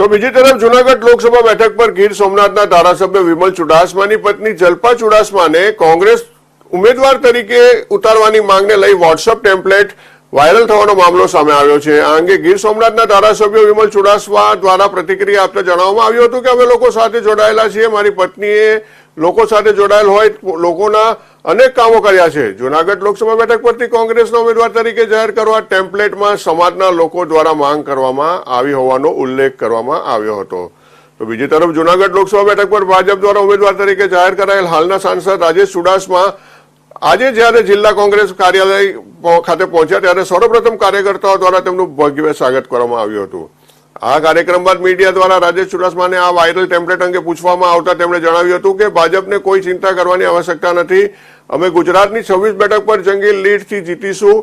તો બીજી તરફ જુનાગઢ લોકસભા બેઠક પર ગીર સોમનાથના ધારાસભ્ય વિમલ ચુડાસમાની પત્ની જલ્પા ચુડાસમાને કોંગ્રેસ ઉમેદવાર તરીકે ઉતારવાની માંગને લઈ વોટ્સઅપ ટેમ્પલેટ વાયરલ થવાનો મામલો સામે આવ્યો છે. આ અંગે ગીર સોમનાથના ધારાસભ્ય વિમલ ચુડાસમા દ્વારા પ્રતિક્રિયા આપતા જણાવવામાં આવ્યું હતું કે અમે લોકો સાથે જોડાયેલા છીએ. મારી પત્નીએ લોકો સાથે જોડાયેલ હોય, લોકોના અનેક કામો કર્યા છે. જુનાગઢ લોકસભા બેઠક પરથી કોંગ્રેસના ઉમેદવાર તરીકે જાહેર કરવા ટેમ્પલેટમાં સમાજના લોકો દ્વારા માંગ કરવામાં આવી હોવાનો ઉલ્લેખ કરવામાં આવ્યો હતો. તો બીજી તરફ જુનાગઢ લોકસભા બેઠક પર ભાજપ દ્વારા ઉમેદવાર તરીકે જાહેર કરાયેલ હાલના સાંસદ રાજેશ ચુડાસમા આજે જ્યારે જિલ્લા કોંગ્રેસ કાર્યાલય ખાતે પહોંચ્યા ત્યારે સર્વપ્રથમ કાર્યકર્તાઓ દ્વારા તેમનું ભવ્ય સ્વાગત કરવામાં આવ્યું હતું. આ કાર્યક્રમ બાદ મીડિયા દ્વારા રાજેશ ચુડાસમાને આ વાયરલ ટેમ્પલેટ અંગે પૂછવામાં આવતા તેમણે જણાવ્યું હતું કે ભાજપને કોઈ ચિંતા કરવાની આવશ્યકતા નથી. અમે ગુજરાતની છવ્વીસ બેઠક પર જંગી લીડથી જીતીશું.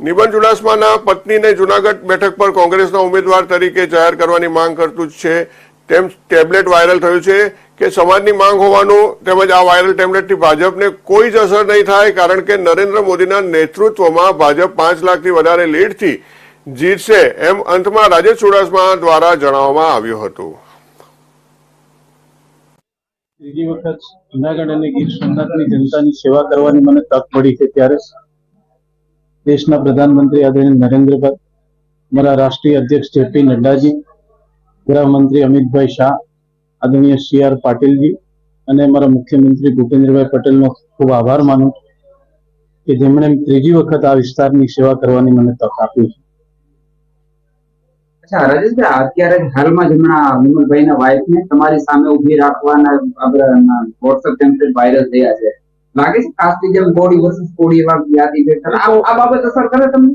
નિબંધ ચુડાસમાના પત્નીને જુનાગઢ બેઠક પર કોંગ્રેસના ઉમેદવાર તરીકે જાહેર કરવાની માંગ કરતું જ છે. તેમ ટેબ્લેટ વાયરલ થયું છે કે સમાજની માંગ હોવાનું તેમજ આ વાયરલ ટેબ્લેટથી ભાજપને કોઈ જ અસર નહીં થાય, કારણ કે નરેન્દ્ર મોદીના નેતૃત્વમાં ભાજપ પાંચ લાખથી વધારે લીડથી જીતશે એમ અંતમાં રાજેશ ચુડાસમા દ્વારા જણાવવામાં આવ્યું હતું. ત્રીજી વખત જુનાગઢ અને ગીર સોમનાથની જનતાની સેવા કરવાની મને તક મળી છે ત્યારે દેશના પ્રધાનમંત્રી આદરણીય નરેન્દ્રભાઈ મારા રાષ્ટ્રીય અધ્યક્ષ જેપી નડ્ડાજી, ગૃહમંત્રી અમિતભાઈ શાહ, આદરણીય સી આર પાટીલજી અને મારા મુખ્યમંત્રી ભૂપેન્દ્રભાઈ પટેલનો ખૂબ આભાર માનું કે જેમણે ત્રીજી વખત આ વિસ્તારની સેવા કરવાની મને તક આપી છે. અચ્છા, રાજેશભાઈ અત્યારે હાલમાં જ હમણાં વિમલભાઈના વાઇફને તમારી સામે ઊભી રાખવાના વોટ્સઅપ ટેમ્પલેટ વાયરલ થયા છે. લાગે છે કાસ્ટની જેમ કોડી વર્સિસ કોડી એવા યાદી બેઠા આ બાબત અસર કરે તમને?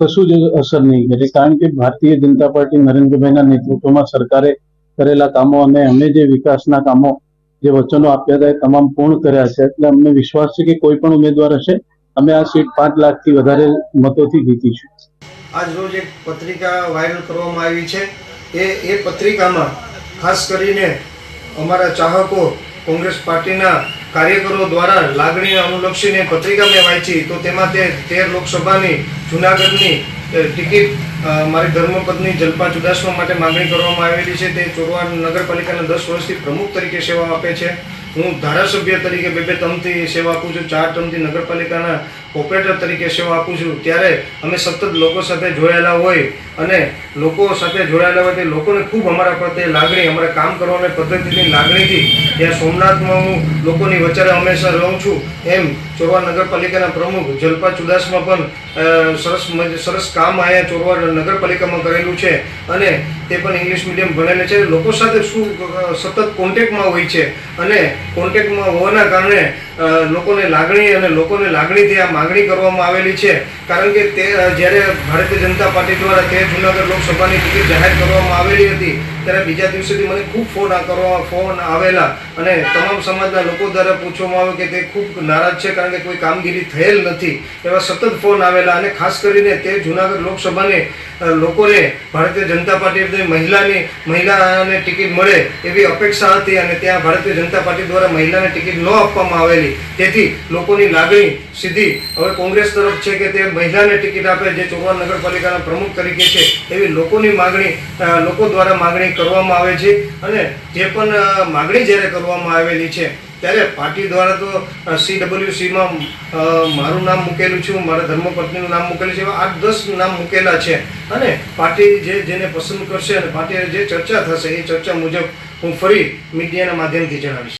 કશું જ અસર નહીં કરે, કારણ કે ભારતીય જનતા પાર્ટી નરેન્દ્રભાઈના નેતૃત્વમાં સરકારે કરેલા કામો અને અમે જે વિકાસના કામો, જે વચનો આપ્યા હતા એ તમામ પૂર્ણ કર્યા છે. એટલે અમને વિશ્વાસ છે કે કોઈ પણ ઉમેદવાર હશે, અમે આ સીટ પાંચ લાખથી વધારે મતોથી જીતીશું. આજ રોજ એક પત્રિકા વાયરલ કરવામાં આવી છે. એ એ પત્રિકામાં ખાસ કરીને અમારા ચાહકો કોંગ્રેસ પાર્ટીના કાર્યકરો દ્વારા લાગણી અનુલક્ષીને પત્રિકા મેં વાંચી. તો તેમાં તે તેર લોકસભાની જુનાગઢની ટિકિટ મારી ધર્મપત્ની જલ્પા ચુડાસમા માટે માંગણી કરવામાં આવેલી છે. તે ચોરવાડ નગરપાલિકાના દસ વર્ષથી પ્રમુખ તરીકે સેવા આપે છે. હું ધારાસભ્ય તરીકે બે બે ટર્મથી સેવા આપું છું, ચાર ટર્મથી નગરપાલિકાના ઓપરેટર તરીકે સેવા આપું છું. ત્યારે અમે સતત લોકો સાથે જોડાયેલા હોય અને લોકો સાથે જોડાયેલા હોય તે લોકોને ખૂબ અમારા પ્રત્યે લાગણી, અમારા કામ કરવાની પદ્ધતિની લાગણીથી ત્યાં સોમનાથમાં હું લોકોની વચ્ચે હંમેશા રહું છું. એમ ચોરવા નગરપાલિકાના પ્રમુખ જલપા ચુડાસમા પણ સરસ સરસ કામ અહીંયા ચોરવા નગરપાલિકામાં કરેલું છે અને તે પણ ઇંગ્લિશ મીડિયમ ભણેલા છે. લોકો સાથે શું સતત કોન્ટેક્ટમાં હોય છે અને કોન્ટેક્ટમાં હોવાના કારણે લોકોને લાગણી અને લોકોને લાગણીથી આ માગણી કરવામાં આવેલી છે. કારણ કે તે જ્યારે ભારતીય જનતા પાર્ટી દ્વારા તે જુનાગઢ લોકસભાની ટિકિટ જાહેર કરવામાં આવેલી હતી, ત્યારે બીજા દિવસેથી મને ખૂબ ફોન કરવા, ફોન આવેલા. અને તમામ સમાજના લોકો દ્વારા પૂછવામાં આવ્યું કે તે ખૂબ નારાજ છે, કારણ કે કોઈ કામગીરી થયેલ નથી. એવા સતત ફોન આવેલા અને ખાસ કરીને તે જુનાગઢ લોકસભાને લોકોને ભારતીય જનતા પાર્ટી મહિલાની, મહિલાને ટિકિટ મળે એવી અપેક્ષા હતી અને ત્યાં ભારતીય જનતા પાર્ટી દ્વારા મહિલાને ટિકિટ ન આપવામાં આવેલી. તેથી લોકોની લાગણી સીધી હવે કોંગ્રેસ તરફ છે કે તે મહિલાને ટિકિટ આપે જે ચોરવાડ નગરપાલિકાના પ્રમુખ તરીકે છે એવી લોકોની માગણી લોકો દ્વારા માગણી કરવામાં આવે છે અને જે પણ માગણી જ્યારે કરવામાં આવેલી છે ત્યારે પાર્ટી દ્વારા તો સી ડબલ્યુસીમાં મારું નામ મૂકેલું છે, મારા ધર્મપત્નીનું નામ મૂકેલું છે આઠ દસ નામ મૂકેલા છે. અને પાર્ટી જે જેને પસંદ કરશે અને પાર્ટીએ જે ચર્ચા થશે એ ચર્ચા મુજબ હું ફરી મીડિયાના માધ્યમથી જણાવીશ.